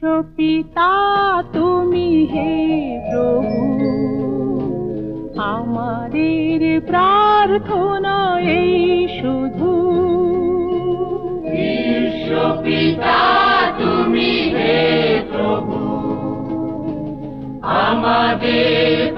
বিশ্বপিতা তুমি হে প্রভু। আমাদের প্রার্থনা এই শুধু। বিশ্বপিতা তুমি হে প্রভু। আমাদের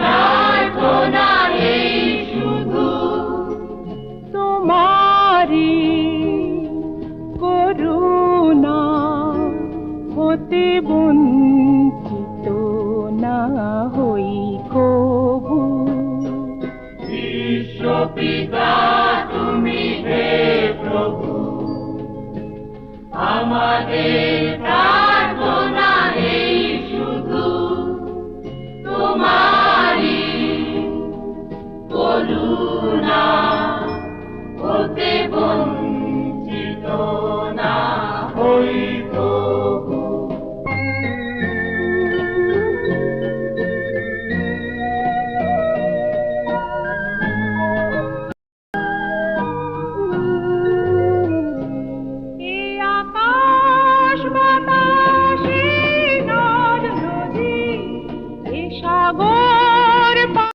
বঞ্চিত না হই কবু। তুমি হে প্রভু। আমাদের और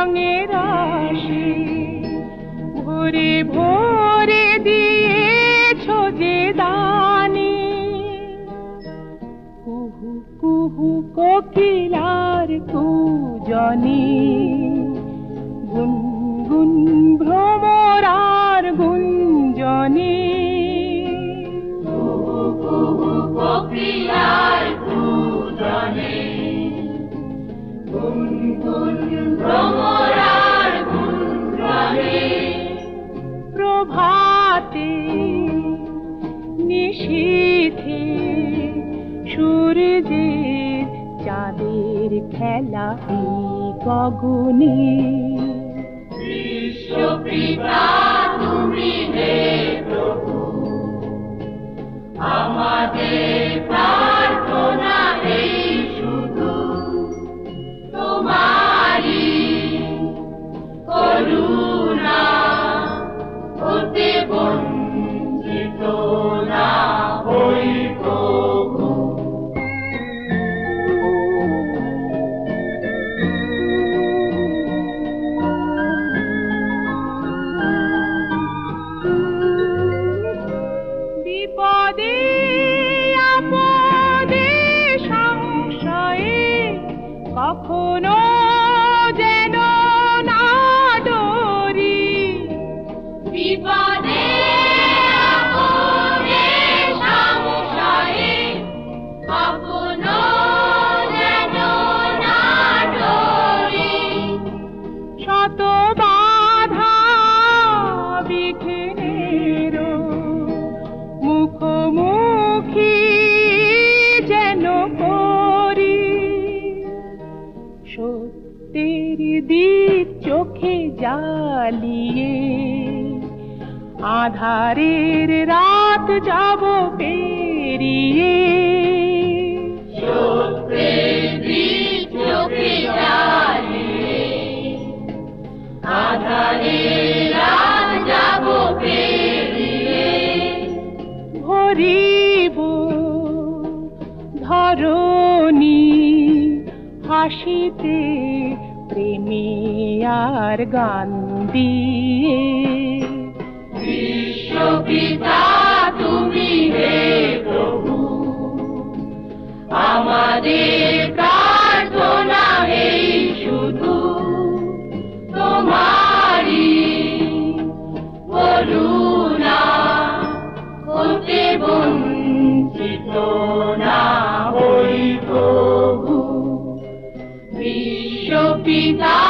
রঙে রাশি ভরে ভরে দিয়েছ যে দানি। কুহু কুহু কোকিলার কুজনি গুনগুন ভ্রমরার গুঞ্জনি ভ্রমরার খেলা এই গগনে বিশ্বপিতা কখনো জ্বালিয়ে আধারের রাত যাব পেরিয়ে ভরিব ধরণী হাসিতে প্রেমে আর গান দিয়ে হই প্রভু বিশ্বপিতা